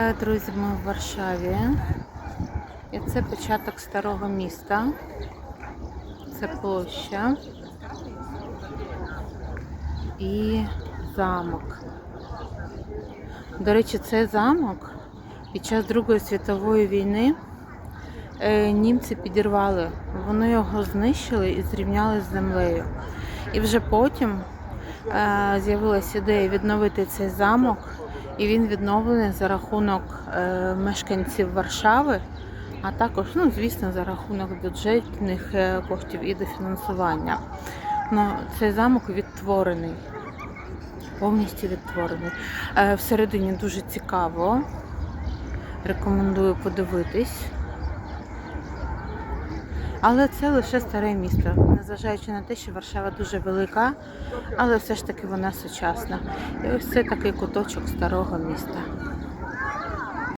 Друзі, ми в Варшаві. І це початок старого міста. Це площа і замок. До речі, цей замок під час Другої світової війни е, німці підірвали. Вони його знищили і зрівняли з землею. І вже потім е, з'явилася ідея відновити цей замок, і він відновлений за рахунок е, мешканців Варшави, а також, ну, звісно, за рахунок бюджетних е, коштів і дофінансування. Ну, цей замок відтворений, повністю відтворений. Е, всередині дуже цікаво. Рекомендую подивитись. Але це лише старе місто, незважаючи на те, що Варшава дуже велика, але все ж таки вона сучасна. І ось це такий куточок старого міста.